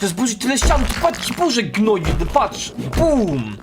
To zburzy tyle ścian, to patrz, burze gnoi, no patrz! Bum!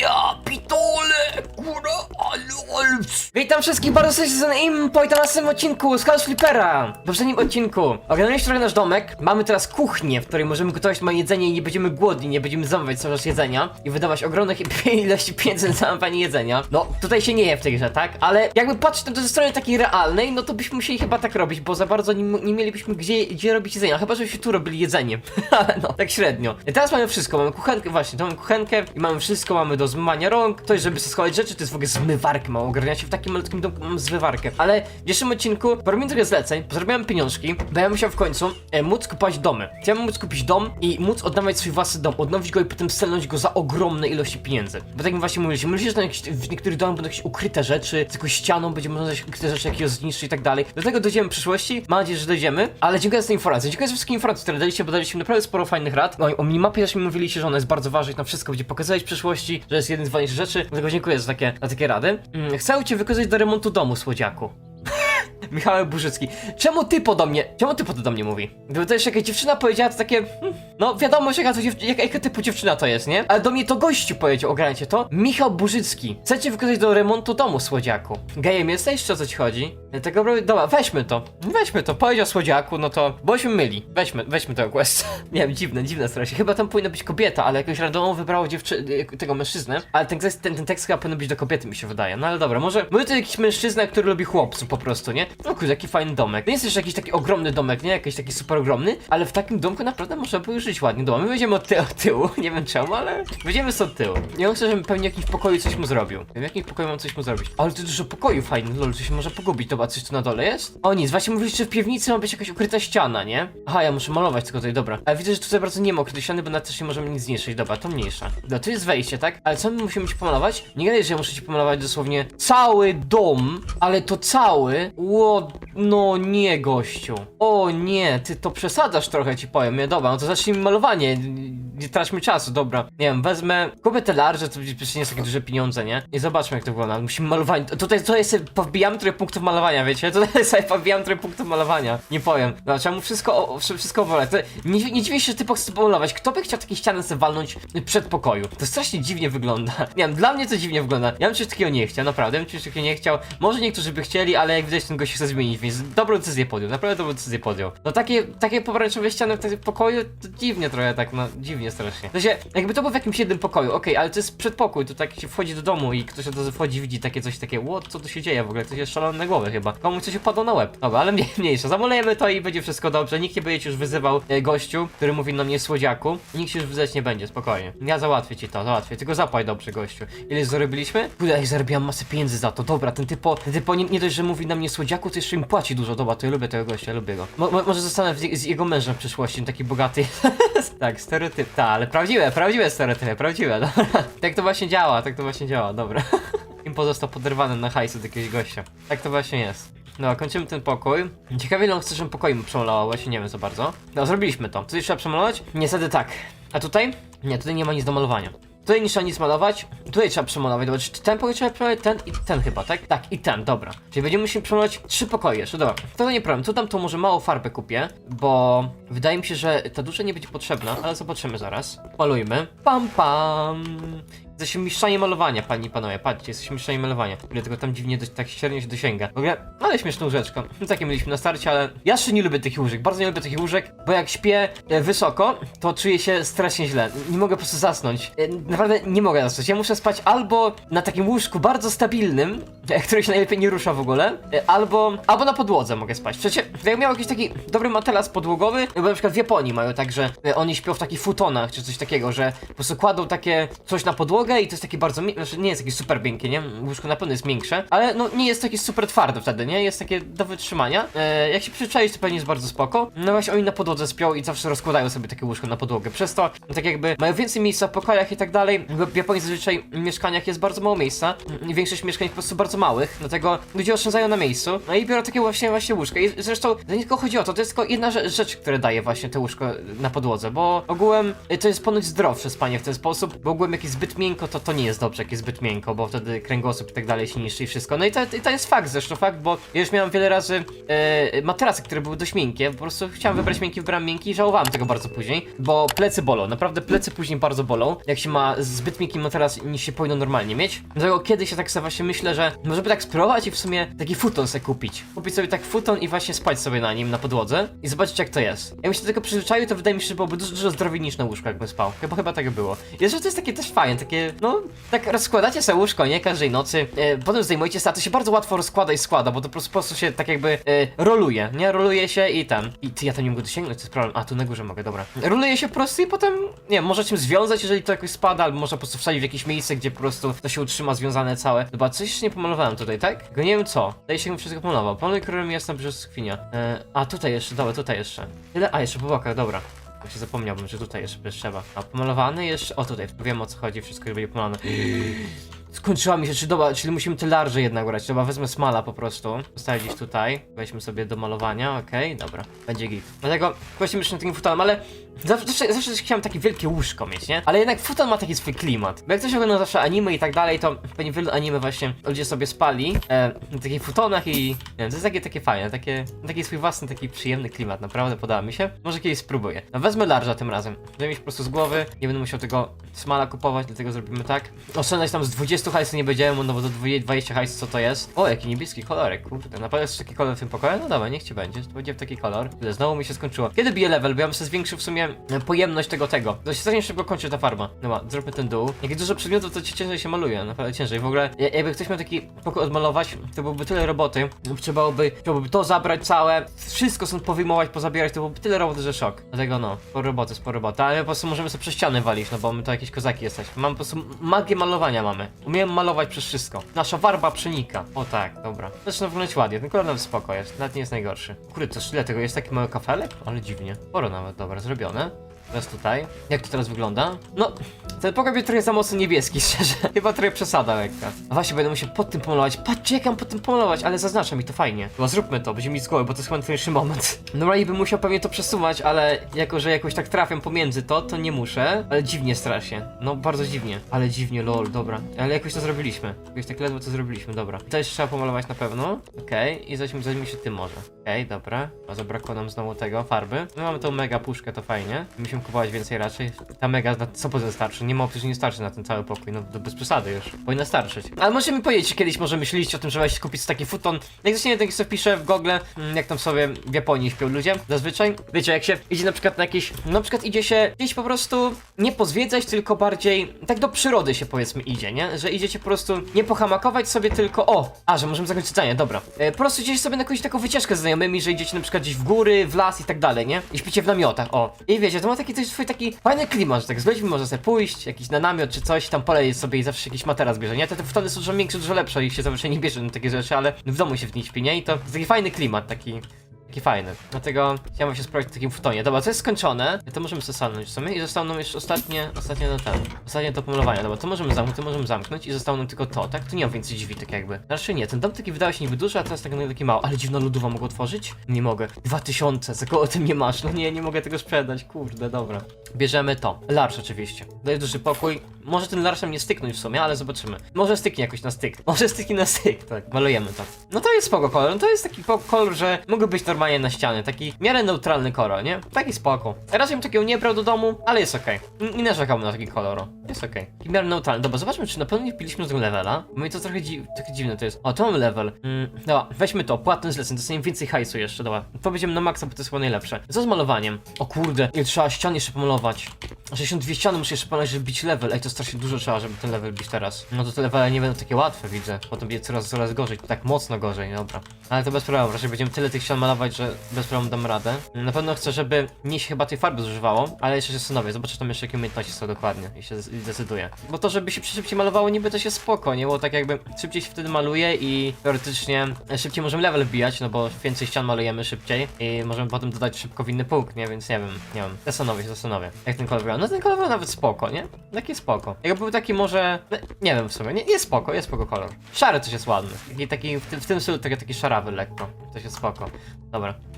Ja pitole! Kurwa, ale, ale... Witam wszystkich bardzo serdecznie na im po na następnym odcinku z House Flippera! W poprzednim odcinku oglądaliście trochę nasz domek, mamy teraz kuchnię, w której możemy gotować moje jedzenie i nie będziemy głodni, nie będziemy zamawiać cały czas jedzenia i wydawać ogromne ilości pieniędzy na zamawianie jedzenia. No, tutaj się nie je w tej grze, tak? Ale jakby patrzeć na to ze strony takiej realnej, no to byśmy musieli chyba tak robić, bo za bardzo nie, nie mielibyśmy gdzie, gdzie robić jedzenia, chyba żebyśmy tu robili jedzenie. Ale no, tak średnio. Teraz mamy wszystko, mamy kuchenkę, właśnie, to mamy kuchenkę i mamy wszystko, mamy do zmywania rąk, to jest żeby sobie schować rzeczy, to jest w ogóle zmywarkę mało ogarniacie w takim malutkim domku mam zmywarkę. Ale w dzisiejszym odcinku porobimy trochę zleceń, pozrobiłem pieniążki, bo ja bym musiał w końcu e, móc kupować domy. Chciałbym móc kupić dom i móc odnawiać swój własny dom, odnowić go i potem selnąć go za ogromne ilości pieniędzy. Bo tak mi właśnie mówiliście, mówiliście, że tam jakieś, w niektórych domach będą jakieś ukryte rzeczy, z jakąś ścianą będzie można znaleźć ukryte rzeczy, jakiegoś zniszczyć i tak dalej. Do tego dojdziemy w przyszłości, mam nadzieję, że dojdziemy, ale dziękuję za te informacje. Dziękuję za wszystkie informacje, które daliście, bo daliście naprawdę sporo fajnych rad. No o minimapie też mi mówiliście, że ona jest bardzo ważna i tam wszystko będzie pokazywać w przyszłości, że jest jeden z ważniejszych rzeczy, dlatego dziękuję za takie, za takie rady. Mm, chcę cię wykorzystać do remontu domu, słodziaku. Michał Burzycki. Czemu ty mnie? Czemu ty do mnie mówi? Gdyby to jeszcze jakaś dziewczyna powiedziała, to takie. Hmm, no wiadomo, jaka, to dziew... jaka, jaka typu dziewczyna to jest, nie? Ale do mnie to gościu powiedział, ogarniacie to? Michał Burzycki. Chcecie wykorzystać do remontu domu, słodziaku. Gejem jesteś, czy o co ci chodzi? Tego robię. Dobra, weźmy to. Weźmy to. Powiedział słodziaku, no to. Bośmy myli. Weźmy, weźmy tego quest. Nie wiem, dziwne, dziwne strasznie. Chyba tam powinna być kobieta, ale jakoś randomowo wybrało dziewczy... tego mężczyznę. Ale ten, ten, ten tekst chyba powinien być do kobiety, mi się wydaje. No ale dobra, może. Może to jakiś mężczyzna, który lubi chłopców po prostu, nie? No kurde, jaki fajny domek. Nie jest też jakiś taki ogromny domek, nie? Jakiś taki super ogromny, ale w takim domku naprawdę można by żyć ładnie. Dobra, my będziemy od, ty od tyłu, nie wiem czemu, ale będziemy z od tyłu. Ja chcę, żebym pewnie w jakimś pokoju coś mu zrobił. W jakim pokoju mam coś mu zrobić? Ale to dużo pokoju fajny, lol, się może pogubić. Dobra, coś tu na dole jest? O nic, właśnie mówiliście, że w piwnicy ma być jakaś ukryta ściana, nie? Aha, ja muszę malować tylko tutaj, dobra. Ale widzę, że tutaj bardzo nie ma ukrytej ściany, bo na też nie możemy nic zniszczyć. Dobra, to mniejsza. No, tu jest wejście, tak? Ale co my musimy ci pomalować? Nie gadaj, że ja muszę ci pomalować dosłownie cały dom, ale to cały. Ło, no nie, gościu. O nie, ty to przesadzasz trochę, ci powiem. Nie, dobra, no to zacznijmy malowanie. Nie traćmy czasu, dobra. Nie wiem, wezmę, kupię te larże, to przecież nie są takie duże pieniądze, nie? I zobaczmy, jak to wygląda. Musimy malowanie. Tutaj, tutaj sobie powbijamy trochę punktów malowania, wiecie? Tutaj sobie powbijamy trochę punktów malowania. Nie powiem. Dobra, trzeba mu wszystko, wszystko wolać. Nie, nie dziwię się, że ty chce pomalować. Kto by chciał takie ściany sobie walnąć przed pokoju? To strasznie dziwnie wygląda. Nie wiem, dla mnie to dziwnie wygląda. Ja bym coś takiego nie chciał, naprawdę. Ja bym coś takiego nie chciał. Może niektórzy by chcieli, ale jak widać, ten gość chce zmienić, więc dobrą decyzję podjął. Naprawdę dobrą decyzję podjął. No takie, takie pomarańczowe ściany w takim pokoju, to dziwnie trochę tak, no dziwnie strasznie. To się, jakby to było w jakimś jednym pokoju, okej, ale to jest przedpokój, to tak się wchodzi do domu i ktoś od razu wchodzi widzi takie coś, takie, what, co tu się dzieje w ogóle, ktoś jest szalony na głowę chyba. Komuś coś upadło na łeb. Dobra, ale mniej, mniejsza, zamolejemy to i będzie wszystko dobrze. Nikt nie będzie już wyzywał e, gościu, który mówi na mnie słodziaku. Nikt się już wyzwać nie będzie, spokojnie. Ja załatwię ci to, załatwię, tylko zapłać dobrze gościu. Ile zarobiliśmy? Kurde, ja zarobiłam masę pieniędzy za to, dobra, ten typo, ten typo nie, nie dość, że mówi na mnie słodziaku, to jeszcze im płaci dużo, dobra, to ja lubię tego gościa, lubię go. Mo, mo, może zostanę z, z jego mężem w przyszłości, taki bogaty. tak, stereotyp, ta, ale prawdziwe, prawdziwe stereotypy, prawdziwe, dobra. tak to właśnie działa, tak to właśnie działa, dobra. Im pozostał poderwany na hajs od jakiegoś gościa. Tak to właśnie jest. No, kończymy ten pokój. Ciekawie, ile on chce, żebym pokoju przemalowała, właśnie nie wiem za bardzo. No, zrobiliśmy to. Tutaj trzeba przemalować? Niestety tak. A tutaj? Nie, tutaj nie ma nic do malowania. Tutaj nie trzeba nic malować, tutaj trzeba przemalować, dobra, czy ten pokój trzeba przemalować, ten i ten chyba, tak? Tak, i ten, dobra. Czyli będziemy musieli przemalować trzy pokoje jeszcze, dobra. To, to nie problem, tu tam to może mało farby kupię, bo wydaje mi się, że ta dusza nie będzie potrzebna, ale zobaczymy zaraz. Malujmy. Pam, pam. Jesteśmy mistrzami malowania, panie i panowie, patrzcie, jesteśmy mistrzami malowania. Ile tego tam dziwnie, do, tak średnio się dosięga. W ogóle, ale śmieszną łóżeczką. No takie mieliśmy na starcie, ale ja jeszcze nie lubię takich łóżek, bardzo nie lubię takich łóżek, bo jak śpię e, wysoko, to czuję się strasznie źle. Nie mogę po prostu zasnąć. E, naprawdę nie mogę zasnąć. Ja muszę spać albo na takim łóżku bardzo stabilnym, e, które się najlepiej nie rusza w ogóle, e, albo, albo na podłodze mogę spać. Przecież jak miał jakiś taki dobry materac podłogowy, bo na przykład w Japonii mają tak, że e, oni śpią w takich futonach, czy coś takiego, że po prostu kładą takie coś na podłogę i to jest takie bardzo, znaczy nie jest takie super miękkie, nie? Łóżko na pewno jest miększe, ale no nie jest takie super twarde wtedy, nie? Jest takie do wytrzymania. E, jak się przyczaisz, to pewnie jest bardzo spoko. No właśnie oni na podłodze śpią i zawsze rozkładają sobie takie łóżko na podłogę. Przez to, no, tak jakby mają więcej miejsca w pokojach i tak dalej. W Japonii zazwyczaj w mieszkaniach jest bardzo mało miejsca. I Większość mieszkań po prostu bardzo małych, dlatego ludzie oszczędzają na miejscu, no i biorą takie właśnie właśnie łóżka. I zresztą to nie tylko chodzi o to, to jest tylko jedna rzecz, rzecz które daje właśnie te łóżko na podłodze, bo ogółem y, to jest ponoć zdrowsze spanie w ten sposób, bo ogółem jak jest zbyt miękko, to to nie jest dobrze, jak jest zbyt miękko, bo wtedy kręgosłup i tak dalej się niszczy i wszystko. No i to, i to jest fakt zresztą, fakt, bo ja już miałem wiele razy e, materace, które były dość miękkie, po prostu chciałem wybrać miękki, wybrałem miękki i żałowałem tego bardzo później, bo plecy bolą, naprawdę plecy później bardzo bolą, jak się ma zbyt miękki materac niż się powinno normalnie mieć. Dlatego kiedyś ja tak sobie właśnie myślę, że może by tak spróbować i w sumie taki futon sobie kupić. Kupić sobie tak futon i właśnie spać sobie na nim, na podłodze i zobaczyć jak to jest. Jakbym się do tego przyzwyczaił, to wydaje mi się, że byłoby dużo, dużo zdrowiej niż na łóżku, jakbym spał. Chyba chyba tak było. Jest, że to jest takie też fajne, takie, no, tak rozkładacie sobie łóżko, nie, każdej nocy, e, potem zdejmujecie stać, to się bardzo łatwo rozkłada i składa, bo to po prostu, po prostu się tak jakby e, roluje, nie, roluje się i ten. I ty, ja to nie mogę dosięgnąć, to jest problem. A, tu na górze mogę, dobra. Roluje się po prostu i potem, nie wiem, może czym związać, jeżeli to jakoś spada, albo można po prostu wsadzić w jakieś miejsce, gdzie po prostu to się utrzyma związane całe. Chyba coś jeszcze nie pomalowałem tutaj, tak? Tylko nie wiem co. Tutaj się wszystko pomalował. Poluj, którym jest na brzoskwinia. E, a, tutaj jeszcze, dobra, tutaj jeszcze. Tyle, a, jeszcze po bokach, dobra. Właśnie zapomniałbym, że tutaj jeszcze też trzeba. A pomalowany jeszcze. O tutaj, wiem o co chodzi, wszystko będzie pomalowane. Skończyła mi się, czy dobra, czyli musimy te larże jednak brać. Dobra, wezmę smala po prostu. Postawię gdzieś tutaj. Weźmy sobie do malowania, okej, dobra. Będzie git. Dlatego właśnie myślę nad takim futonem, ale zawsze, zawsze, chciałem takie wielkie łóżko mieć, nie? Ale jednak futon ma taki swój klimat. Bo jak ktoś ogląda zawsze anime i tak dalej, to pewnie wielu anime właśnie ludzie sobie spali e, na takich futonach i nie wiem, to jest takie, takie fajne, takie, taki swój własny, taki przyjemny klimat, naprawdę podoba mi się. Może kiedyś spróbuję. No wezmę larża tym razem. Żeby po prostu z głowy, nie będę musiał tego smala kupować, dlatego zrobimy tak. Oszczędzać tam z 20 hajsu nie będziemy, no bo do 20 hajsu co to jest? O, jaki niebieski kolorek, kurde. Pewno jest taki kolor w tym pokoju? No dobra, niech ci będzie, to będzie w taki kolor. Tyle, znowu mi się skończyło. Kiedy bije level? Bo ja bym sobie zwiększył w sumie pojemność tego tego. To się strasznie szybko kończy ta farma. Dobra, zróbmy ten dół. Jak dużo przedmiotów, to ci ciężej się maluje, naprawdę ciężej. W ogóle, ja- jakby ktoś miał taki pokój odmalować, to byłoby tyle roboty. Trzeba by to zabrać całe, wszystko stąd powyjmować, pozabierać, to byłoby tyle roboty, że szok. Dlatego no, sporo roboty, sporo roboty. Ale po prostu możemy sobie przez ściany walić, no bo my to jakieś kozaki jesteśmy. Mam po prostu magię malowania mamy. Umiemy malować przez wszystko. Nasza warba przenika. O tak, dobra. Zaczyna wyglądać ładnie, ten kolor nawet spoko jest, nawet nie jest najgorszy. Kurde, to ile tego jest taki mały kafelek? Ale dziwnie. Sporo nawet, dobra, zrobione. 我呢？Teraz tutaj. Jak to teraz wygląda? No, ten pokój jest trochę za mocno niebieski, szczerze. Chyba trochę przesada lekka. A właśnie, będę musiał pod tym pomalować. Patrzcie, jak mam pod tym pomalować, ale zaznaczam mi to fajnie. Chyba zróbmy to, będzie mi z głowy, bo to jest chyba najtrudniejszy moment. Normalnie bym musiał pewnie to przesuwać, ale jako, że jakoś tak trafiam pomiędzy to, to nie muszę. Ale dziwnie strasznie. No, bardzo dziwnie. Ale dziwnie, lol, dobra. Ale jakoś to zrobiliśmy. Jakoś tak ledwo to zrobiliśmy, dobra. To jeszcze trzeba pomalować na pewno. Okej, i zajmijmy, zajmijmy się tym może. Okej, dobra. A zabrakło nam znowu tego, farby. My mamy tą mega puszkę, to fajnie. Musimy kupować więcej raczej. Ta mega, na co potem starczy? Nie ma opcji, że nie starczy na ten cały pokój, no to bez przesady już. Powinna starczyć. Ale możemy powiedzieć, czy kiedyś może myśleliście o tym, żeby się kupić taki futon. Jak zacznie tak sobie wpiszę w Google, mm, jak tam sobie w Japonii śpią ludzie, zazwyczaj. Wiecie, jak się idzie na przykład na jakieś, no na przykład idzie się gdzieś po prostu nie pozwiedzać, tylko bardziej tak do przyrody się powiedzmy idzie, nie? Że idziecie po prostu nie pohamakować sobie, tylko o, a, że możemy zakończyć czytanie, dobra. E, po prostu idziecie sobie na jakąś taką wycieczkę z znajomymi, że idziecie na przykład gdzieś w góry, w las i tak dalej, nie? I śpicie w namiotach, o. I wiecie, to ma taki coś swój taki fajny klimat, że tak z ludźmi można sobie pójść, jakiś na namiot czy coś, tam polejeć sobie i zawsze jakiś materac bierze, nie? Te, te futony są dużo większe, dużo lepsze i się zazwyczaj nie bierze na takie rzeczy, ale w domu się w nich śpi, nie? I to taki fajny klimat, taki... Taki fajny. Dlatego chciałem się sprawdzić w takim futonie. Dobra, to jest skończone. To możemy sobie w sumie. I zostało nam jeszcze ostatnie, ostatnie na ten. Ostatnie do pomalowania. Dobra, to możemy zamknąć, to możemy zamknąć i zostało nam tylko to, tak? Tu nie ma więcej drzwi, tak jakby. Raczej nie. Ten dom taki wydaje się niby duży, a teraz tak taki mały. Ale dziwna lodowa mogę otworzyć? Nie mogę. 2000, za koło tym nie masz. No nie, nie mogę tego sprzedać. Kurde, dobra. Bierzemy to. Larsz oczywiście. Jest duży pokój. Może ten larszem nie styknąć w sumie, ale zobaczymy. Może styknie jakoś na styk. Może styknie na styk, tak. Malujemy to. No to jest spoko kolor. No to jest taki kolor, że mógłby być normalnie na ścianie. Taki w miarę neutralny kolor, nie? Taki spoko. Raczej bym takiego nie brał do domu, ale jest okej. N- Nie narzekałbym na taki kolor. Jest okej. Taki w miarę neutralny. Dobra, zobaczmy, czy na pewno nie wbiliśmy do tego levela. Bo mi to trochę, dzi trochę dziwne to jest. O, to level. Mm, dobra, weźmy to. Płatny zleceń. Dostaniemy więcej hajsu jeszcze, dobra. To będziemy na maksa, bo to jest chyba najlepsze. Co z malowaniem? O kurde, ile trzeba ścian jeszcze pomalować. 62 ściany muszę jeszcze pomalować, żeby bić level. Ej, to strasznie dużo trzeba, żeby ten level bić teraz. No to te levele nie będą takie łatwe, widzę. Potem będzie coraz, coraz gorzej. Tak mocno gorzej, dobra. Ale to bez problemu. Raczej będziemy tyle tych ścian malować, że bez problemu dam radę. Na pewno chcę, żeby nie się chyba tej farby zużywało, ale jeszcze się zastanowię. Zobaczę tam jeszcze jakie umiejętności są dokładnie i się zdecyduję. Bo to, żeby się szybciej malowało, niby to się spoko, nie? Bo tak jakby szybciej się wtedy maluje i teoretycznie szybciej możemy level wbijać, no bo więcej ścian malujemy szybciej i możemy potem dodać szybko w inny punkt, nie? Więc nie wiem, nie wiem. Zastanowię się, zastanowię. Jak ten kolor wygląda. no ten kolor nawet spoko, nie? Taki spoko. Jakby był taki może, no, nie wiem w sumie, nie, jest spoko, jest spoko kolor. Szary coś jest ładny. Taki, taki w, tym, w tym stylu taki, taki szarawy lekko. Coś jest spoko.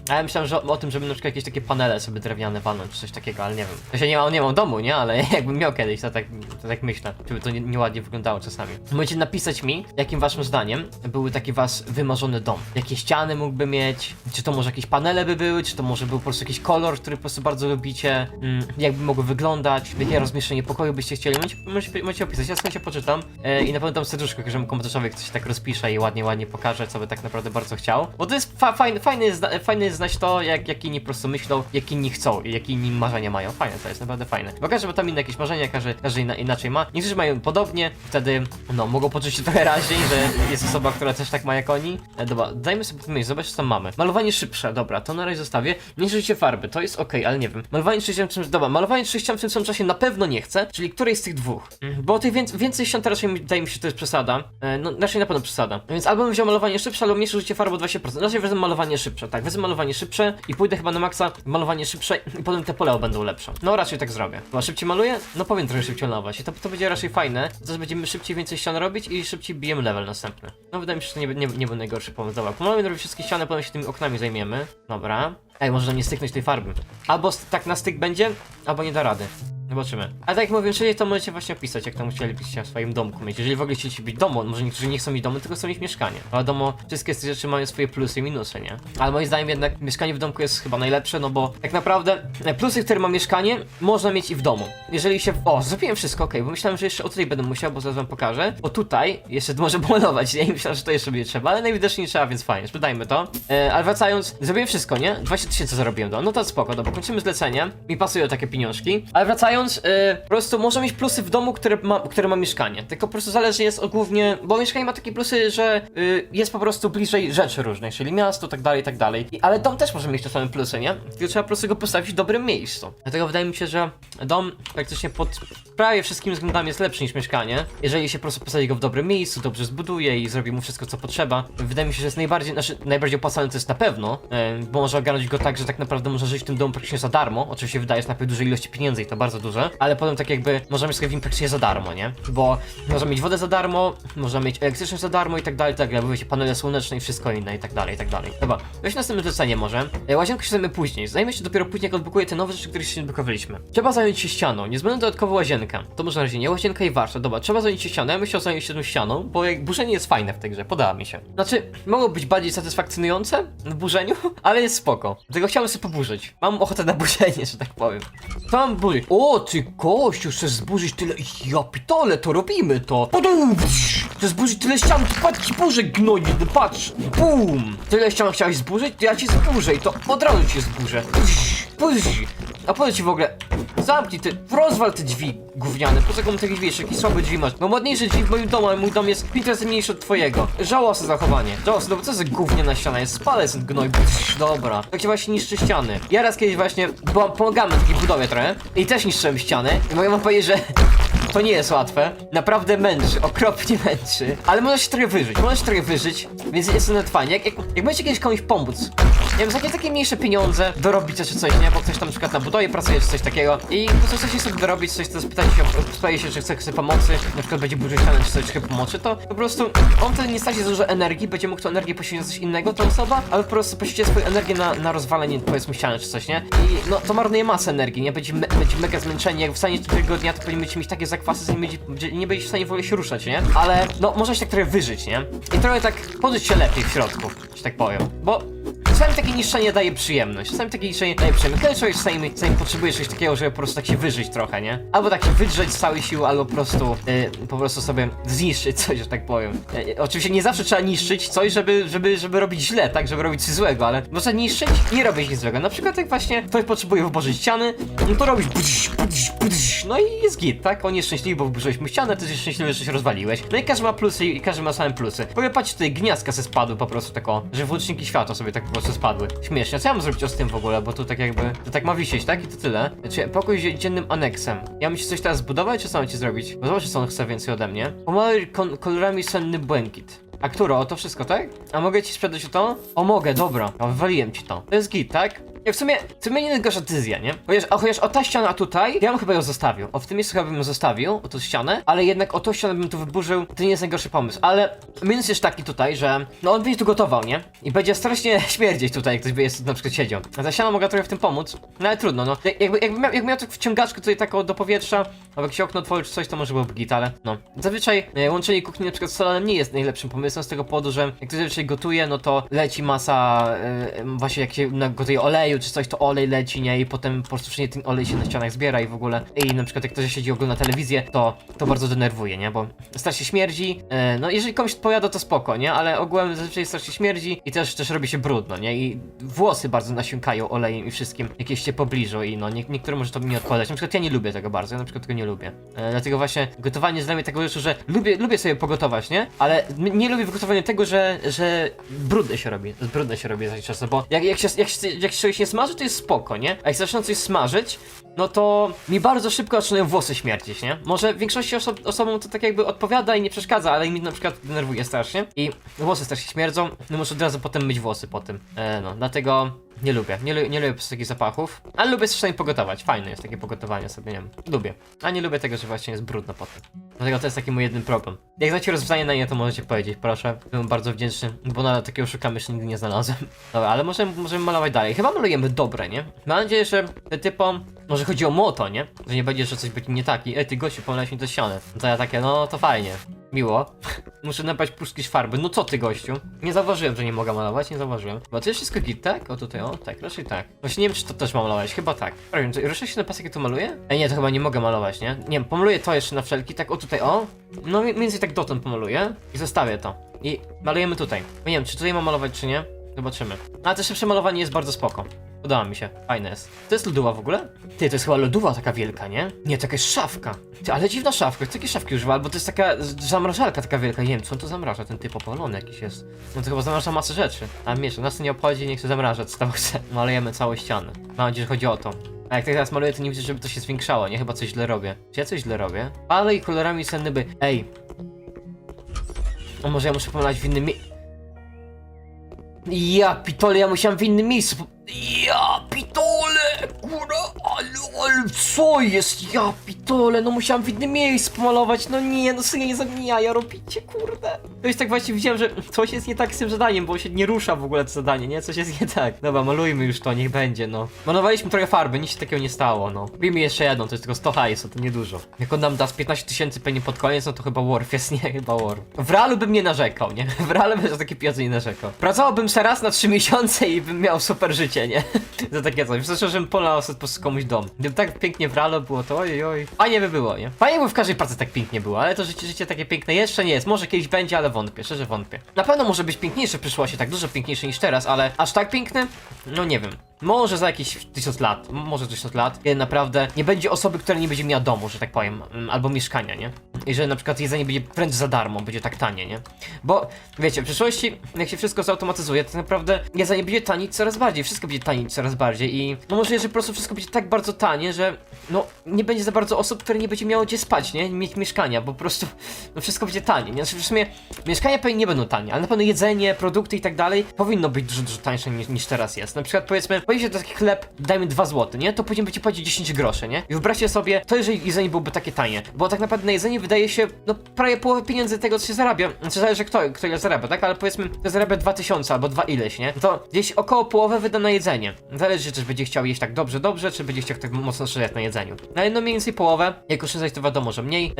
A ja myślałem, że o, tym, żeby na przykład jakieś takie panele sobie drewniane walnąć, czy coś takiego, ale nie wiem. To się nie ma, nie mam domu, nie? Ale jakbym miał kiedyś, to tak, to tak myślę. Żeby to nie- nieładnie wyglądało czasami. Możecie napisać mi, jakim waszym zdaniem były taki wasz wymarzony dom. Jakie ściany mógłby mieć, czy to może jakieś panele by były, czy to może był po prostu jakiś kolor, który po prostu bardzo lubicie, mm, jakby mogły wyglądać, jakie rozmieszczenie pokoju byście chcieli. Możecie, możecie, opisać, ja z chęcią poczytam e, i na pewno tam serduszko każdemu komentarzowi ktoś tak rozpisze i ładnie, ładnie pokaże, co by tak naprawdę bardzo chciał. Bo to jest fa fajne, jest, zna- fajne jest znać to, jak, jak inni po prostu myślą, jak inni chcą i jakie inni marzenia mają. Fajne to jest, naprawdę fajne. Bo każdy ma tam inne jakieś marzenia, każdy, każdy inna, inaczej ma. Niektórzy mają podobnie, wtedy no mogą poczuć się trochę raźniej, że jest osoba, która też tak ma jak oni. E, dobra, dajmy sobie podmienić, zobacz co tam mamy. Malowanie szybsze, dobra, to na razie zostawię. Nie życie farby, to jest ok, ale nie wiem. Malowanie sześcian tym, dobra, malowanie sześcian w tym samym czasie na pewno nie chcę, czyli której z tych dwóch? Mm, Bo tych więcej, więcej ścian to mi- wydaje mi się, że to jest przesada. E, no raczej na pewno przesada. Więc albo bym wziął malowanie szybsze, albo mniejsze życie farby o 20%. Raczej wezmę malowanie szybsze, tak, wezmę malowanie szybsze i pójdę chyba na maksa malowanie szybsze i potem te pola będą lepsze. No raczej tak zrobię. Chyba szybciej maluję? No powiem trochę szybciej malować i to, to będzie raczej fajne. Też będziemy szybciej więcej ścian robić i szybciej bijemy level następny. No wydaje mi się, że to nie, nie, nie był najgorszy pomysł. Dobra, pomalujemy robić wszystkie ściany, potem się tymi oknami zajmiemy. Dobra. Ej, może nam nie styknąć tej farby. Albo tak na styk będzie, albo nie da rady. Zobaczymy. A tak jak mówię, czyli to możecie właśnie opisać, jak tam chcielibyście w swoim domku mieć. Jeżeli w ogóle chcieliście być domu, może niektórzy nie chcą mieć domu, tylko chcą mieć mieszkanie. Wiadomo, wszystkie tych rzeczy mają swoje plusy i minusy, nie? Ale moim zdaniem jednak mieszkanie w domku jest chyba najlepsze, no bo tak naprawdę plusy, które ma mieszkanie, można mieć i w domu. Jeżeli się... O, zrobiłem wszystko, okej, bo myślałem, że jeszcze o tutaj będę musiał, bo zaraz wam pokażę. Bo tutaj jeszcze może pomalować, nie? I myślałem, że to jeszcze będzie trzeba, ale najwidoczniej nie trzeba, więc fajnie, sprzedajmy to. E, ale wracając, zrobiłem wszystko, nie? 20 tysięcy zarobiłem, do. no to spoko, dobra, kończymy zlecenie. Mi pasują takie pieniążki. Ale wracając, e, po prostu można mieć plusy w domu, które ma, które ma mieszkanie. Tylko po prostu zależy jest od głównie, bo mieszkanie ma takie plusy, że y, jest po prostu bliżej rzeczy różnych, czyli miasto, tak dalej, tak dalej. I, ale dom też może mieć te same plusy, nie? Tylko trzeba po prostu go postawić w dobrym miejscu. Dlatego wydaje mi się, że dom praktycznie pod prawie wszystkimi względami jest lepszy niż mieszkanie. Jeżeli się po prostu postawi go w dobrym miejscu, dobrze zbuduje i zrobi mu wszystko, co potrzeba. Wydaje mi się, że jest najbardziej, znaczy najbardziej opłacalny to jest na pewno, e, bo można ogarnąć go tak, że tak naprawdę można żyć w tym domu praktycznie za darmo. Oczywiście wydajesz najpierw duże ilości pieniędzy i to bardzo duże, ale potem tak jakby mieszkać w nim praktycznie za darmo, nie? Bo można mieć wodę za darmo, można mieć elektryczność za darmo i tak dalej, tak dalej, bo wiecie, panele słoneczne i wszystko inne i tak dalej, i tak dalej. Dobra, weź następne zlecenie może. E, Łazienkę się później. Zajmę się dopiero później, jak odblokuję te nowe rzeczy, które się odblokowaliśmy. Trzeba zająć się ścianą, niezbędna dodatkowa łazienka. To może na razie nie, łazienka i warsztat. Dobra, trzeba zająć się ścianą. Ja bym chciał zająć się tą ścianą, bo jak burzenie jest fajne w tej grze, podoba mi się. Znaczy, mogło być bardziej satysfakcjonujące w burzeniu, ale jest spoko. Dlatego chciałem sobie poburzyć. Mam ochotę na burzenie, że tak powiem. To mam burzyć. O, ty kościu, chcesz zburzyć tyle... Ja pitole, to robimy to. Podum! Chcesz zburzyć tyle ścian, ci burzę gnoju, no patrz. Bum! Tyle ścian chciałeś zburzyć, to ja ci zburzę i to od razu ci zburzę. Puść! A po co ci w ogóle? Zamknij ty, rozwal te drzwi gówniane, po co komu takie drzwi, jeszcze jakie słabe drzwi masz? Mam ładniejsze drzwi w moim domu, ale mój dom jest 5 razy mniejszy od twojego. Żałosne zachowanie. Żałosne, no bo co za gówniana ściana jest? Spalę ten gnoj, Psz, dobra. Tak się właśnie niszczy ściany. Ja raz kiedyś właśnie, bo pomagamy takiej budowie trochę i też niszczyłem ściany i mogę wam powiedzieć, że to nie jest łatwe. Naprawdę męczy, okropnie męczy. Ale można się trochę wyżyć, można się trochę wyżyć, więc jest to nawet fajnie. Jak, jak, jak będziecie kiedyś komuś pomóc, nie wiem, za takie mniejsze pieniądze, dorobić czy coś, nie? Bo ktoś tam na przykład na budowie pracuje czy coś takiego i po prostu chcecie sobie dorobić coś, to spytać się, spytaj się, czy chce, chce pomocy, na przykład będzie ścianę czy coś, chce pomocy, to po prostu on wtedy nie straci dużo energii, będzie mógł tą energię poświęcić na coś innego, ta osoba, ale po prostu poświęci swoją energię na, na rozwalenie, powiedzmy, ściany czy coś, nie? I no, to marnuje masę energii, nie? Będzie, me, będzie mega zmęczenie, jak wstaniecie tego dnia, to będziecie mieć takie zakwasy, że nie, będzie, nie w stanie w ogóle się ruszać, nie? Ale no, można się tak trochę wyżyć, nie? I trochę tak poczuć się lepiej w środku, że tak powiem, bo Czasami takie niszczenie daje przyjemność, czasami takie niszczenie daje przyjemność. Kiedy człowiek czasami, czasami potrzebuje czegoś takiego, żeby po prostu tak się wyżyć trochę, nie? Albo tak się wydrzeć z całej siły, albo po prostu, y, po prostu sobie zniszczyć coś, że tak powiem. Y, oczywiście nie zawsze trzeba niszczyć coś, żeby, żeby, żeby robić źle, tak? Żeby robić coś złego, ale można niszczyć i nie robić nic złego. Na przykład jak właśnie ktoś potrzebuje wyburzyć ściany, no to robisz budzisz, budzisz, budzisz, no i jest git, tak? On jest szczęśliwy, bo wyburzyłeś mu ścianę, ty jesteś szczęśliwy, że się rozwaliłeś. No i każdy ma plusy i każdy ma same plusy. Ogóle patrzcie, tutaj gniazdka se spadły po prostu tak o, że włączniki światła sobie tak po prostu spadły. Śmiesznie, co ja mam zrobić o z tym w ogóle, bo tu tak jakby, to tak ma wisieć, tak? I to tyle. Znaczy, pokój dziennym aneksem. Ja muszę coś teraz zbudować, czy co mam ci zrobić? Bo zobacz, co on chce więcej ode mnie. Pomaluj kolorami senny błękit. A któro? O to wszystko, tak? A mogę ci sprzedać to? O mogę, dobra. O, wywaliłem ci to. To jest git, tak? Ja w sumie, w sumie nie najgorsza decyzja, nie? Chociaż, a chociaż o ta ściana tutaj, ja bym chyba ją zostawił. O, w tym miejscu chyba bym ją zostawił, o tą ścianę, ale jednak o tą ścianę bym tu wyburzył, to nie jest najgorszy pomysł. Ale minus jest taki tutaj, że no on będzie tu gotował, nie? I będzie strasznie śmierdzieć tutaj, jak ktoś by jest na przykład siedział. A ta ściana mogła trochę w tym pomóc, no ale trudno, no. Jak- Jakby, jakby, miał, jakby miał tak wciągaczkę tutaj taką do powietrza, albo jakieś okno otworzyć czy coś, to może byłoby git, ale no. Zazwyczaj e, łączenie kuchni na przykład z salonem nie jest najlepszym pomysłem z tego powodu, że jak ktoś zazwyczaj gotuje, no to leci masa, e, właśnie jak się gotuje oleju czy coś, to olej leci, nie? I potem po prostu wszędzie ten olej się na ścianach zbiera i w ogóle. I na przykład jak ktoś siedzi ogląda telewizję, to to bardzo denerwuje, nie? Bo strasznie śmierdzi. E, no jeżeli komuś odpowiada, to spoko, nie? Ale ogółem zazwyczaj strasznie śmierdzi i też, też robi się brudno, nie? I włosy bardzo nasiąkają olejem i wszystkim, jakieś się pobliżą i no nie, niektóre może to mi odkładać. Na przykład ja nie lubię tego bardzo, ja na przykład tego nie lubię. E, dlatego właśnie gotowanie jest dla mnie tego rzeczy, że lubię, lubię sobie pogotować, nie? Ale nie lubię wygotowania tego, że, że brudne się robi. Brudne się robi za często, bo jak, jak, się, jak, się, jak się nie smaży, to jest spoko, nie? A jak zaczynam coś smażyć, no to mi bardzo szybko zaczynają włosy śmierdzić, nie? Może większości oso osobom to tak jakby odpowiada i nie przeszkadza, ale mi na przykład denerwuje strasznie i włosy strasznie śmierdzą, no muszę od razu potem myć włosy po tym. E, no, dlatego nie lubię, nie, nie lubię po prostu takich zapachów, ale lubię czasami pogotować, fajne jest takie pogotowanie sobie, nie wiem, lubię. A nie lubię tego, że właśnie jest brudno potem. Dlatego to jest taki mój jeden problem. Jak znacie rozwiązanie na nie, to możecie powiedzieć, proszę. Byłem bardzo wdzięczny, bo na takiego szukam jeszcze nigdy nie znalazłem. Dobra, ale możemy, możemy malować dalej. Chyba malujemy dobre, nie? Mam nadzieję, że typom... Może chodzi o moto, nie? Że nie będzie, że coś będzie nie tak i ej ty gościu, pomyliłeś mi to ścianę. No to ja takie, no to fajnie. Miło. Muszę nabrać pluszkiś farby. No co ty gościu? Nie zauważyłem, że nie mogę malować, nie zauważyłem. Bo to jest wszystko git, tak? O tutaj, o tak, raczej tak. Właśnie nie wiem, czy to też mam malować, chyba tak. Czy ruszę się na pas, jak ja to maluję? Ej, nie, to chyba nie mogę malować, nie? Nie wiem, pomaluję to jeszcze na wszelki, tak o tutaj, o. No mniej więcej tak dotąd pomaluję i zostawię to. I malujemy tutaj. Nie wiem, czy tutaj mam malować, czy nie? Zobaczymy. Ale też szybsze malowanie jest bardzo spoko. Podoba mi się, fajne jest. To jest lodowa w ogóle? Ty, to jest chyba lodowa taka wielka, nie? Nie, to jakaś szafka. Ty, ale dziwna szafka, takie szafki używa, albo to jest taka zamrażalka taka wielka, nie wiem, co on to zamraża, ten typ opalony jakiś jest. No to chyba zamraża masę rzeczy. A wiesz, nas to nie obchodzi, niech się zamraża, co tam chce. Malujemy całą ścianę. Mam nadzieję, że chodzi o to. A jak tak teraz maluję, to nie widzę, żeby to się zwiększało, nie? Chyba coś źle robię. Czy ja coś źle robię? Ale i kolorami senny by... Ej! A może ja muszę pomalać w innym mi... Ja pitole, ja musiałem w innym miejscu. Ja pitole, kurwa, ale, ale co jest? Ja pitole, no musiałem w innym miejscu pomalować. No nie, no sobie nie zabijaja robicie, kurde. To jest tak właśnie widziałem, że coś jest nie tak z tym zadaniem, bo się nie rusza w ogóle to zadanie, nie? Coś jest nie tak. Dobra, malujmy już to, niech będzie, no. Malowaliśmy trochę farby, nic się takiego nie stało, no. Bijmy jeszcze jedną, to jest tylko 100 hajsu, to niedużo. Jak on nam da z 15 tysięcy pewnie pod koniec, no to chyba Worf jest, nie? Chyba Worf. W realu bym nie narzekał, nie? W realu bym za takie pieniądze nie narzekał. Pracowałbym se raz na 3 miesiące i bym miał super życie, nie? za takie coś. Żebym polał sobie po prostu komuś dom. Gdyby tak pięknie w realu było, to oj, oj. Fajnie by było, nie? Fajnie by w każdej pracy tak pięknie było, ale to życie, życie takie piękne jeszcze nie jest. Może kiedyś będzie, ale wątpię, szczerze wątpię. Na pewno może być piękniejsze w przyszłości, tak dużo piękniejsze niż teraz, ale aż tak piękne? No nie wiem. Może za jakieś tysiąc lat, może tysiąc lat, kiedy naprawdę nie będzie osoby, która nie będzie miała domu, że tak powiem, albo mieszkania, nie? I że na przykład jedzenie będzie wręcz za darmo, będzie tak tanie, nie? Bo wiecie, w przyszłości, jak się wszystko zautomatyzuje, to tak naprawdę jedzenie będzie tanieć coraz bardziej, wszystko będzie tanieć coraz bardziej i no może, że po prostu wszystko będzie tak bardzo tanie, że no nie będzie za bardzo osób, które nie będzie miało gdzie spać, nie? Mieć mieszkania, bo po prostu no wszystko będzie tanie, nie? Znaczy w sumie mieszkania pewnie nie będą tanie, ale na pewno jedzenie, produkty i tak dalej powinno być dużo, dużo tańsze niż, niż teraz jest. Na przykład powiedzmy, powiedzmy, że taki chleb dajmy 2 zł, nie? To później będzie płacić 10 groszy, nie? I wyobraźcie sobie, to jeżeli jedzenie byłoby takie tanie, bo tak naprawdę na jedzenie wydaje się, no prawie połowę pieniędzy tego, co się zarabia. Znaczy zależy kto, kto ile zarabia, tak? Ale powiedzmy, kto zarabia 2000 albo 2 ileś, nie? To gdzieś około połowę wyda na jedzenie. Zależy, czy będzie chciał jeść tak dobrze, dobrze, czy będzie chciał tak mocno szerzeć na jedzeniu. No ale no mniej więcej połowę, jak oszczędzać to wiadomo, że mniej.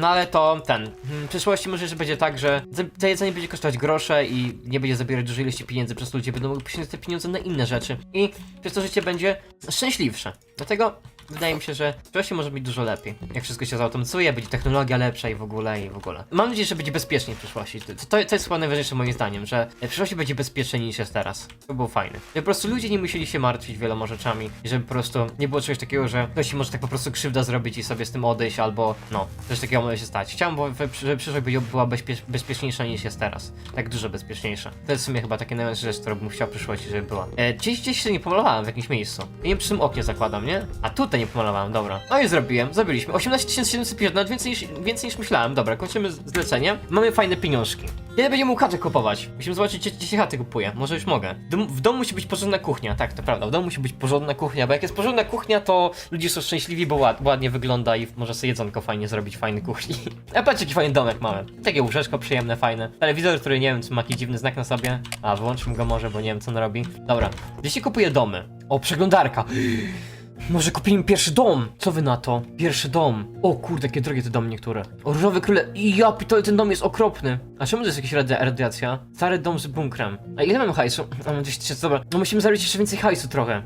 No ale to ten, mm, w przyszłości może, że będzie tak, że za- jedzenie będzie kosztować grosze i nie będzie zabierać dużej ilości pieniędzy, przez to ludzie będą mogli poświęcić te pieniądze na inne rzeczy. I przez to życie będzie szczęśliwsze. Dlatego wydaje mi się, że w przyszłości może być dużo lepiej. Jak wszystko się zautomatyzuje, będzie technologia lepsza i w ogóle, i w ogóle. Mam nadzieję, że będzie bezpieczniej w przyszłości. To, to, to jest chyba najważniejsze moim zdaniem, że w przyszłości będzie bezpieczniej niż jest teraz. To było fajne. Żeby po prostu ludzie nie musieli się martwić wieloma rzeczami i żeby po prostu nie było czegoś takiego, że ktoś może tak po prostu krzywda zrobić i sobie z tym odejść, albo no, coś takiego może się stać. Chciałbym, żeby przyszłość była bezpiecz, bezpieczniejsza niż jest teraz. Tak dużo bezpieczniejsza. To jest w sumie chyba takie najważniejsze rzecz, którą bym chciał w przyszłości, żeby była. E, gdzieś, gdzieś się nie pomalowałem w jakimś miejscu. I nie przy tym oknie zakładam, nie? A tutaj tutaj nie pomalowałem, dobra. No i zrobiłem, zrobiliśmy. 18 750, nawet więcej niż, więcej niż myślałem. Dobra, kończymy zlecenie. Mamy fajne pieniążki. Kiedy będziemy chatę kupować? Musimy zobaczyć, gdzie, się chaty kupuje. Może już mogę. Dom, w domu musi być porządna kuchnia, tak, to prawda. W domu musi być porządna kuchnia, bo jak jest porządna kuchnia, to ludzie są szczęśliwi, bo ład, ładnie wygląda i może sobie jedzonko fajnie zrobić w fajnej kuchni. A patrz, jaki fajny domek mamy. Takie łóżeczko przyjemne, fajne. Telewizor, który nie wiem, czy ma jakiś dziwny znak na sobie. A, wyłączmy go może, bo nie wiem, co on robi. Dobra, gdzie się kupuje domy? O, przeglądarka. Może kupimy pierwszy dom? Co wy na to? Pierwszy dom. O kurde, jakie drogie te domy niektóre. O, króle. Ja pitole, ten dom jest okropny. A czemu to jest jakaś radia radiacja? Stary dom z bunkrem. A ile mamy hajsu? A, mamy 200 tysięcy, dobra. No musimy zarobić jeszcze więcej hajsu trochę.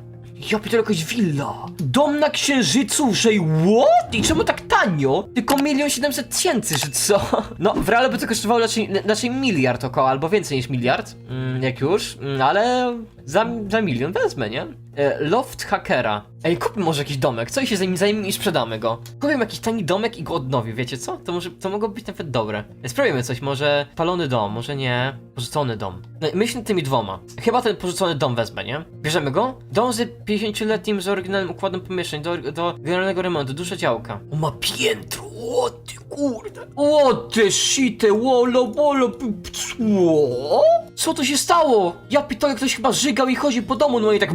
Ja pitole, jakaś willa. Dom na księżycu, że what? I czemu tak tanio? Tylko milion siedemset tysięcy, że co? No, w realu by to kosztowało raczej, raczej miliard około, albo więcej niż miliard. Mm, jak już. Mm, ale za, za milion wezmę, nie? E, Loft Hackera. Ej, kupmy może jakiś domek, co i się za nim zajmie i sprzedamy go. Kupimy jakiś tani domek i go odnowię, wiecie co? To może, to mogło być nawet dobre. E, Spróbujmy coś, może palony dom, może nie, porzucony dom. No, myśl nad tymi dwoma. Chyba ten porzucony dom wezmę, nie? Bierzemy go? Z 50-letnim, z oryginalnym układem pomieszczeń, do, do generalnego remontu, duża działka. On ma piętro, o ty kurde. O ty shite, wolo, wolo, p- co? Co tu się stało? Ja pitole, ktoś chyba żygał i chodzi po domu, no i tak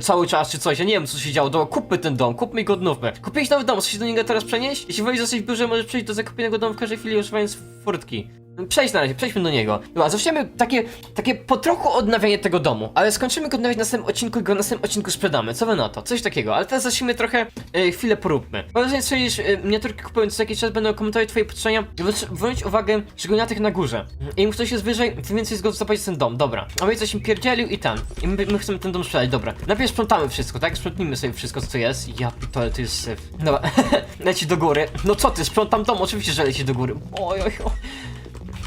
cały czas czy coś, ja nie wiem co się działo, dobra, kupmy ten dom, kupmy go odnówmy. Kupiłeś nowy dom, chcesz się do niego teraz przenieść? Jeśli wolisz zostać w biurze, możesz przejść do zakupionego domu w każdej chwili używając furtki. Przejdź na razie, przejdźmy do niego. Dobra, zaczniemy takie, takie po trochu odnawianie tego domu, ale skończymy go odnawiać w następnym odcinku i go w następnym odcinku sprzedamy. Co wy na to? Coś takiego, ale teraz zacznijmy trochę, e, chwilę poróbmy. Bo jeżeli strzelisz e, miniaturki kupując co jakiś czas będą komentować twoje potrzenia, zwróć uwagę, szczególnie na tych na górze. Im ktoś jest wyżej, tym więcej zgody zapłacić ten dom, dobra. A my coś im pierdzielił i ten. I my, my chcemy ten dom sprzedać, dobra. Najpierw sprzątamy wszystko, tak? Sprzątnijmy sobie wszystko, co jest. Ja pitole, to jest syf. Dobra, leci do góry. No co ty, sprzątam dom, oczywiście, że leci do góry. Oj.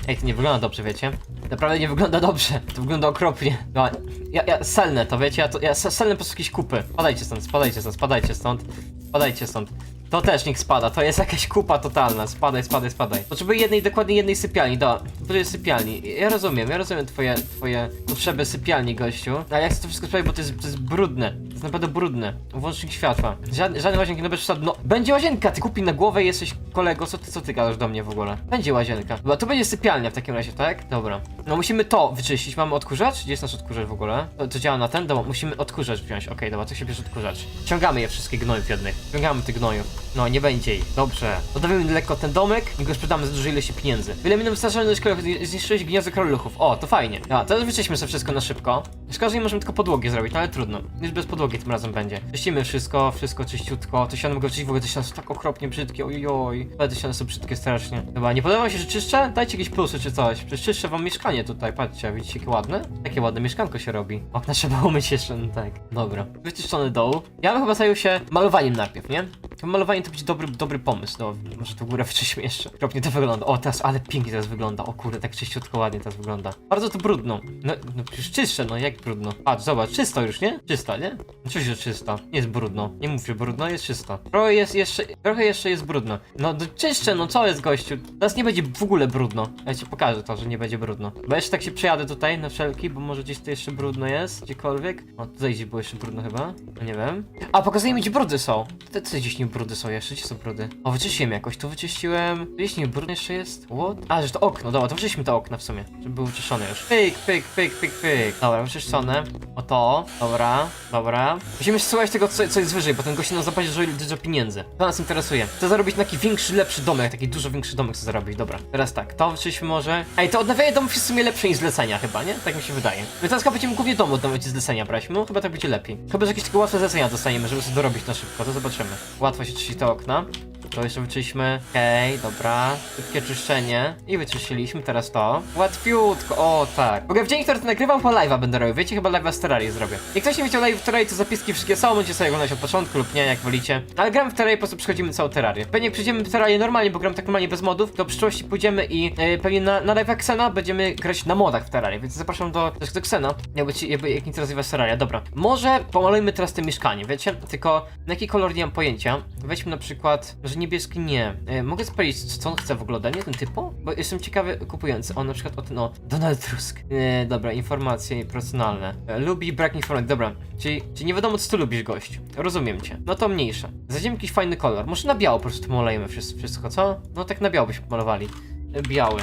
Ej, to nie wygląda dobrze, wiecie? Naprawdę nie wygląda dobrze. To wygląda okropnie. No, ja, ja selnę to, wiecie? Ja, to, ja se- selnę po prostu jakieś kupy. Spadajcie stąd, spadajcie stąd, spadajcie stąd. Spadajcie stąd. To też niech spada, to jest jakaś kupa totalna. Spadaj, spadaj, spadaj. Potrzebuję jednej, dokładnie jednej sypialni, do. Jest sypialni. Ja rozumiem, ja rozumiem twoje, twoje potrzeby sypialni, gościu. Ale ja chcę to wszystko sprawić, bo to jest, to jest brudne. To jest naprawdę brudne. Włącznik światła. Żadne, żadne łazienki, no bez przesad. No, będzie łazienka, ty kupi na głowę i jesteś kolego, co ty, co ty gadasz do mnie w ogóle? Będzie łazienka. Dobra, to będzie sypialnia w takim razie, tak? Dobra. No musimy to wyczyścić. Mamy odkurzacz? Gdzie jest nasz odkurzacz w ogóle? To, to działa na ten? Dobra, musimy odkurzacz wziąć. Okej, dobra, to się bierze odkurzacz. Ciągamy je wszystkie gnojów jednych. Ciągamy tych gnojów. No, nie będzie ich. Dobrze. Oddawimy lekko ten domek i go sprzedamy za dużej ilości pieniędzy. Wiele minut wystarczająco do szkoły zniszczyłeś gniazdo króluchów. O, to fajnie. Ja, teraz wyczyśmy sobie wszystko na szybko. Szkoda, że nie możemy tylko podłogi zrobić, no ale trudno. Już bez podłogi tym razem będzie. Czyścimy wszystko, wszystko czyściutko. Te ściany mogą czyścić, w ogóle te ściany są tak okropnie brzydkie, ojoj. Te ściany są brzydkie strasznie. Chyba, nie podoba mi się, że czyszczę? Dajcie jakieś plusy czy coś. Przecież wam mieszkanie tutaj, patrzcie, widzicie jakie ładne? Takie ładne mieszkanko się robi. Okna trzeba umyć jeszcze, no tak. Dobra. Wyczyszczony dół. Ja bym chyba zajął się malowaniem najpierw, nie? To malowanie to będzie dobry, dobry pomysł, no. Może to górę wyczyśmy jeszcze. Okropnie to wygląda. O, teraz, ale pięknie teraz wygląda. O kurde, tak czyściutko ładnie teraz wygląda. Bardzo to brudno. No, no przecież czystsze, no jak brudno. Patrz, zobacz, czysto już, nie? Czysta, nie? Oczywiście, że czysta. Nie jest brudno. Nie mów, że brudno, jest czysto. Trochę jest jeszcze, trochę jeszcze jest brudno. No, no czyszcze, no co jest gościu? Teraz nie będzie w ogóle brudno. Ja ci pokażę to, że nie będzie brudno. Bo jeszcze tak się przejadę tutaj na wszelki, bo może gdzieś tu jeszcze brudno jest, gdziekolwiek. O, tutaj gdzieś było jeszcze brudno chyba. No nie wiem. A, pokazuje mi, gdzie brudy są. Te, te gdzieś nie brudy są jeszcze, gdzie są brudy? O, wyczyściłem jakoś, tu wyczyściłem. Nie brudny jeszcze jest? What? A, że to okno, dobra, to wyczyśmy te okna w sumie, żeby były wyczyszczone już. Pyk, pyk, pyk, pyk, pyk. Dobra, wyczyszczone. O to, dobra, dobra. Musimy słuchać tego, co, co jest wyżej, bo ten gość nam zapłaci dużo, dużo pieniędzy. To nas interesuje. Chcę zarobić taki większy, lepszy domek, taki dużo większy domek chcę zarobić, dobra. Teraz tak, to wyczyśmy może. Ej, to odnawianie domów jest w sumie lepsze niż zlecenia chyba, nie? Tak mi się wydaje. My teraz będziemy głównie domu odnawiać i zlecenia brać, no chyba tak będzie lepiej. Chyba, że jakieś takie łatwe zlecenia dostaniemy, żeby sobie dorobić na szybko, to zobaczymy. Łatwo się czyści te okna. To jeszcze wyczyśmy. Okej, dobra. Szybkie czyszczenie. I wyczyściliśmy teraz to. Łatwiutko, o tak. W ogóle w dzień, który to nagrywam, po live'a będę robił. Wiecie, chyba live'a z Terrarii zrobię. Jak ktoś nie o live w Terrarii, to zapiski wszystkie są. Możecie sobie oglądać od początku lub nie, jak wolicie. Ale gram w Terrarię, po prostu przechodzimy całą Terrarię. Pewnie przejdziemy w Terrarię normalnie, bo gram tak normalnie bez modów. To w przyszłości pójdziemy i e, pewnie na, na live'a Xena będziemy grać na modach w Terrarię. Więc zapraszam do, do, do Xena. Jakby ci, jakby, jak interesuje was Terraria. Dobra. Może pomalujmy teraz to mieszkanie, wiecie? Tylko na jaki kolor nie mam pojęcia. weźmy na przykład, może niebieski nie. E, mogę sprawdzić, co on chce w ogóle ode ten typo? Bo jestem ciekawy kupujący. O, na przykład o ten, o, Donald Tusk. E, dobra, informacje personalne. E, lubi brak informacji, dobra. Czyli, czyli nie wiadomo, co ty lubisz, gość. Rozumiem cię. No to mniejsze. Zadzimy jakiś fajny kolor. Może na biało po prostu malejemy wszystko, co? No tak na biało byśmy malowali. E, biały.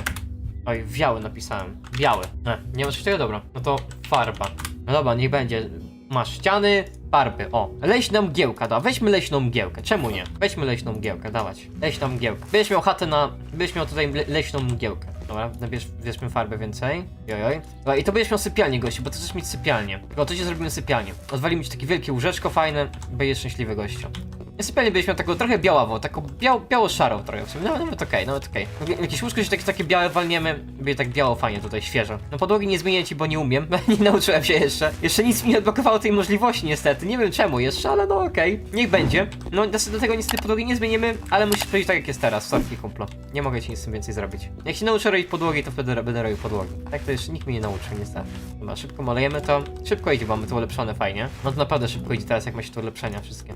Oj, biały napisałem. Biały. E, nie ma coś takiego, dobra. No to farba. No dobra, niech będzie. Masz ściany, farby. O, leśna mgiełka, da. Weźmy leśną mgiełkę. Czemu nie? Weźmy leśną mgiełkę, dawać. Leśną mgiełkę. Będziesz miał chatę na. Będziesz miał tutaj le leśną mgiełkę. Dobra, nabierz, farbę więcej. Jojoj. Dobra, i to będziesz miał sypialnię, gościu, bo ty chcesz mieć sypialnię. Tylko to ci zrobimy sypialnię. Odwalimy ci takie wielkie łóżeczko fajne. Będziesz szczęśliwy, gościu. Będziesz miał taką trochę białawą, taką biał, biało-szarą trochę w sumie. No, nawet okej, nawet okej. Okay. Jakieś łóżko się takie, takie białe walniemy, będzie tak biało fajnie tutaj, świeżo. No podłogi nie zmienię ci, bo nie umiem, nie nauczyłem się jeszcze. Jeszcze nic mi nie odblokowało tej możliwości niestety, nie wiem czemu jeszcze, ale no okej. Niech będzie. No do, tego niestety podłogi nie zmienimy, ale musisz powiedzieć tak jak jest teraz, sorki kumplo. Nie mogę ci nic z tym więcej zrobić. Jak się nauczę robić podłogi, to wtedy będę robił podłogi. Tak to jeszcze nikt mnie nie nauczył niestety. Dobra, szybko malejemy to. Szybko idzie, mamy to ulepszone fajnie. No to naprawdę szybko idzie teraz, jak ma się to ulepszenia wszystkie.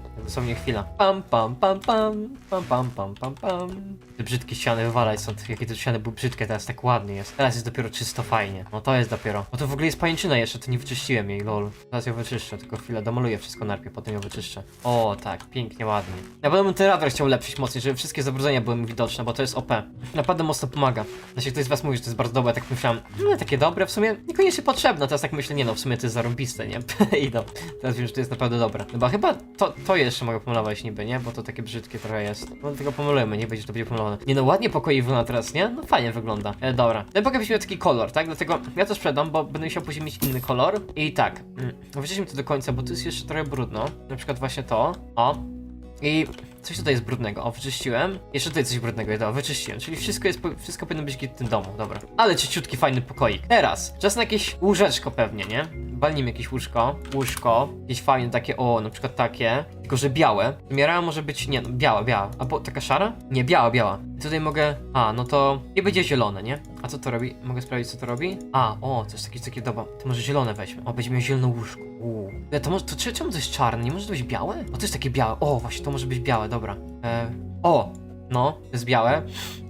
Chwila. Pam, pam, pam, pam, pam, pam, pam, pam, pam. Te brzydkie ściany wywalać stąd. Jakie te ściany były brzydkie, teraz tak ładnie jest. Teraz jest dopiero czysto fajnie. No to jest dopiero. No to w ogóle jest pajęczyna jeszcze, to nie wyczyściłem jej, lol. Teraz ją wyczyszczę, tylko chwilę, domaluję wszystko najpierw, potem ją wyczyszczę. O, tak, pięknie, ładnie. Ja bym ten radar chciał ulepszyć mocniej, żeby wszystkie zabrudzenia były mi widoczne, bo to jest OP. Naprawdę mocno pomaga. Znaczy, ktoś z was mówi, że to jest bardzo dobre, tak myślałem, no takie dobre, w sumie niekoniecznie potrzebne, teraz tak myślę, nie no, w sumie to jest zarąbiste, nie? I no, teraz wiem, że to jest naprawdę dobre. Chyba, chyba to, to jeszcze mogę pomalować niby, nie? Bo to takie brzydkie trochę jest. No tego pomalujemy, nie będzie, to będzie pomalowane. Nie no, ładnie pokoi teraz, nie? No fajnie wygląda. E, dobra. Pokój będzie miał taki kolor, tak? Dlatego ja to sprzedam, bo będę musiał później mieć inny kolor. I tak, mm, wyczyśmy to do końca, bo tu jest jeszcze trochę brudno. Na przykład właśnie to. O. I coś tutaj jest brudnego. O, wyczyściłem. Jeszcze tutaj coś brudnego jest. O, wyczyściłem. Czyli wszystko jest, wszystko powinno być w tym domu. Dobra. Ale czyściutki, fajny pokoik. Teraz, czas na jakieś łóżeczko pewnie, nie? Balnijmy jakieś łóżko. Łóżko. Jakieś fajne takie, o, na przykład takie. Tylko, że białe. Miara może być, nie, no, biała, biała. Albo taka szara? Nie, biała, biała. I tutaj mogę, a, no to nie będzie zielone, nie? A co to robi? Mogę sprawdzić, co to robi? A, o, to jest takie, dobra. To może zielone weźmy. O, będzie miał zieloną łóżko. Uuu. To może, to czy- czemu to jest czarne? Nie może to być białe? O, to jest takie białe. O, właśnie, to może być białe, dobra. E, o, no, to jest białe.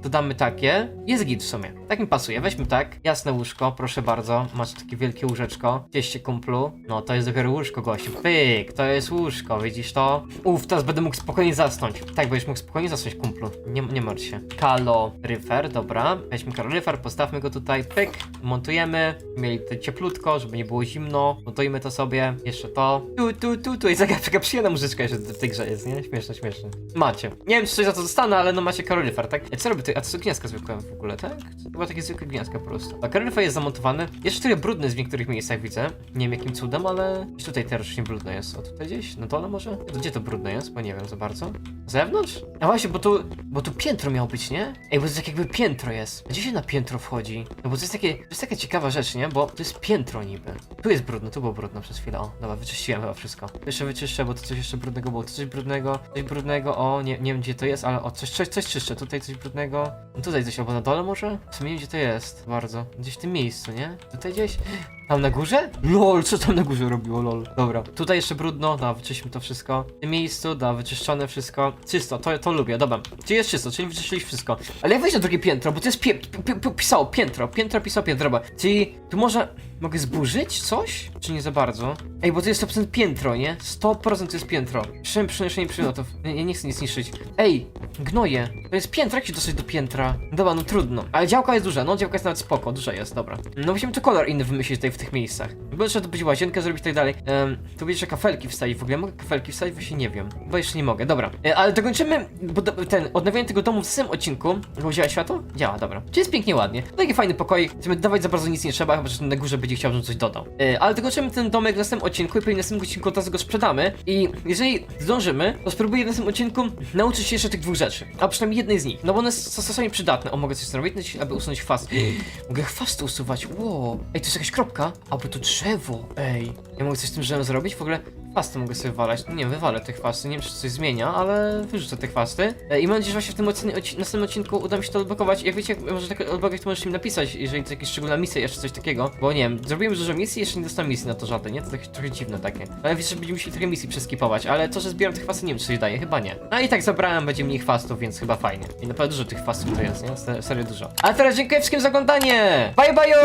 Dodamy takie. Jest git w sumie. Tak mi pasuje. Weźmy tak. Jasne łóżko, proszę bardzo. Masz takie wielkie łóżeczko. Cieście kumplu. No, to jest dopiero łóżko, gościu. Pyk, to jest łóżko, widzisz to? Uff, teraz będę mógł spokojnie zasnąć. Tak, będziesz mógł spokojnie zasnąć, kumplu. Nie, nie martw się. Kaloryfer, dobra. Weźmy kaloryfer, postawmy go tutaj. Pyk, montujemy. Mieli to cieplutko, żeby nie było zimno. Montujmy to sobie. Jeszcze to. Tu, tu, tu, tu. Jest taka, taka przyjemna muzyczka jeszcze w tej grze jest, nie? Śmieszne, śmieszne. Macie. Nie wiem, czy coś za to dostanę, ale no macie kaloryfer, tak? Co robi? A to są gniazdka zwykłe w ogóle, tak? Chyba takie zwykłe gniazdka po prostu. A kaloryfer jest zamontowany. Jeszcze trochę brudny w niektórych miejscach widzę. Nie wiem jakim cudem, ale gdzieś tutaj też nie brudne jest. O tutaj gdzieś? Na dole może? To Gdzie to brudne jest? Bo nie wiem za bardzo. Zewnątrz? A właśnie, bo tu, bo tu piętro miało być, nie? Ej, bo to tak jakby piętro jest. Gdzie się na piętro wchodzi? No bo to jest takie, to jest taka ciekawa rzecz, nie? Bo to jest piętro niby. Tu jest brudno, tu było brudno przez chwilę. O, dobra, wyczyściłem chyba wszystko. Jeszcze wyczyszczę, bo tu coś jeszcze brudnego było. Tu coś brudnego, coś brudnego. O, nie, nie wiem gdzie to jest, ale o, coś, coś, coś czyszczę. Tutaj coś brudnego. No tutaj coś, albo na dole może? W sumie gdzie to jest. Bardzo. Gdzieś w tym miejscu, nie? Tutaj gdzieś. Tam na górze? LOL, co tam na górze robiło, lol. Dobra, tutaj jeszcze brudno, da, wyczyśmy to wszystko. W tym miejscu, da, wyczyszczone wszystko. Czysto, to, to lubię, dobra. Gdzie jest czysto, czyli wyczyściliśmy wszystko. Ale jak wejść na drugie piętro, bo to jest pie, pie, pie, pisało piętro, piętro pisało piętro, dobra. Czyli tu może, mogę zburzyć coś? Czy nie za bardzo? Ej, bo to jest 100% piętro, nie? 100% to jest piętro. Przy, przynoszenie przymiotów. Ja nie, nie chcę nic niszczyć. Ej, gnoje. To jest piętro, jak się dostać do piętra? Dobra, no trudno. Ale działka jest duża, no działka jest nawet spoko, duża jest, dobra. No musimy tu kolor inny wymyślić tutaj w tych miejscach. Bo trzeba tu być łazienkę zrobić i tak dalej. Um, tu będzie jeszcze kafelki wstawić w ogóle. Mogę kafelki wstawić? Właśnie nie wiem. Bo jeszcze nie mogę, dobra. E, ale dokończymy ten, odnawianie tego domu w tym odcinku. Bo działa światło? Działa, dobra. Czyli jest pięknie, ładnie. Taki fajny pokój. Chcemy dawać za bardzo nic nie trzeba, chyba że na górze będzie chciał, żebym coś dodał. E, ale dokończymy ten domek w następnym odcinku i pewnie w następnym odcinku od razu go sprzedamy. I jeżeli zdążymy, to spróbuję w następnym odcinku nauczyć się jeszcze tych dwóch rzeczy. A przynajmniej jednej z nich. No bo one są stosunkowo przydatne. O, mogę coś zrobić, aby usunąć chwast. mogę chwast usuwać. Wow. Ej, to jest jakaś kropka? Aby to drzewo. Ej, ja mogę coś z tym drzewem zrobić? W ogóle chwasty mogę sobie wywalać. No nie, wywalę te chwasty. Nie wiem, czy coś zmienia, ale wyrzucę te chwasty. I mam nadzieję, że właśnie w tym odcin- odci- następnym odcinku uda mi się to odblokować. Jak wiecie, może tak odblokować, to możecie mi napisać, jeżeli to jakaś szczególna misja, jeszcze coś takiego. Bo nie wiem, zrobiłem dużo misji, jeszcze nie dostałem misji na to żadnej, nie? To tak trochę dziwne takie. Ale wiesz, że będziemy musieli trochę misji przeskipować, ale to, że zbieram te chwasty, nie wiem, czy coś daje, chyba nie. No i tak zabrałem, będzie mniej chwastów, więc chyba fajnie. I naprawdę dużo tych chwastów to jest, nie? Se- Serio dużo. A teraz dziękuję wszystkim za oglądanie! Bye bye!